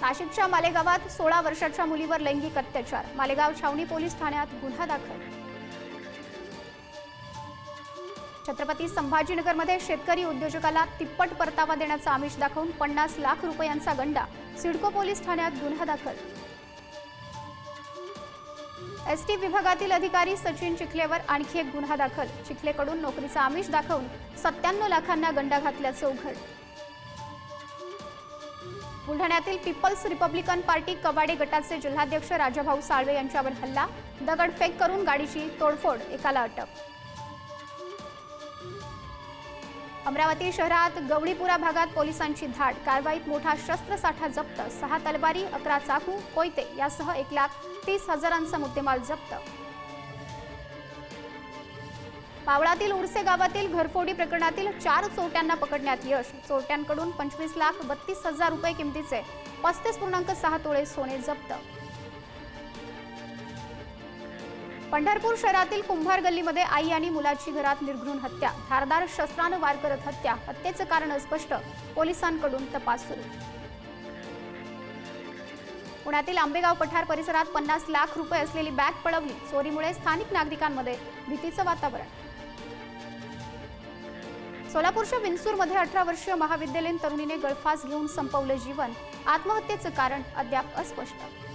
नाशिकच्या मालेगावात सोळा वर्षाच्या मुलीवर लैंगिक अत्याचार. मालेगाव छावणी पोलीस ठाण्यात गुन्हा दाखल. छत्रपती संभाजीनगरमध्ये शेतकरी उद्योजकाला तिप्पट परतावा देण्याचा आमिष दाखवून पन्नास लाख रुपयांचा गंडा. सिडको पोलीस ठाण्यात गुन्हा दाखल. एस टी विभागातील अधिकारी सचिन चिखलेवर आणखी एक गुन्हा दाखल. चिखलेकडून नोकरीचा आमिष दाखवून सत्त्याण्णव लाखांना गंडा घातल्याचं उघड. बुलढाण्यातील पीपल्स रिपब्लिकन पार्टी कबाडे गटाचे जिल्हाध्यक्ष राजाभाऊ साळवे यांच्यावर हल्ला दगडफेक करून गाडीची तोडफोड एकाला अटक. अमरावती शहरात गवळीपुरा भागात पोलिसांची धाड कारवाईत मोठा शस्त्रसाठा जप्त सहा तलवारी अकरा चाकू कोयते यासह एक लाख तीस हजारांचा मुद्देमाल जप्त. पावळातील उरसे गावातील घरफोडी प्रकरणातील चार चोरट्यांना पकडण्यात यश. चोरट्यांकडून पंचवीस लाख बत्तीस हजार रुपये किमतीचे पस्तीस पूर्णांक सहा तोळे सोने जप्त. पंढरपूर शहरातील कुंभार गल्लीमध्ये आई आणि मुलाची घरात निर्घृण हत्या. धारदार शस्त्रानं वार करत हत्या. हत्येचं कारण स्पष्ट पोलिसांकडून तपास सुरू. पुण्यातील आंबेगाव पठार परिसरात पन्नास लाख रुपये असलेली बॅग पळवली. चोरीमुळे स्थानिक नागरिकांमध्ये भीतीचं वातावरण. सोलापूरच्या विंचूरमध्ये अठरा वर्षीय महाविद्यालयीन तरुणीने गळफास घेऊन संपवलं जीवन. आत्महत्येचं कारण अद्याप अस्पष्ट.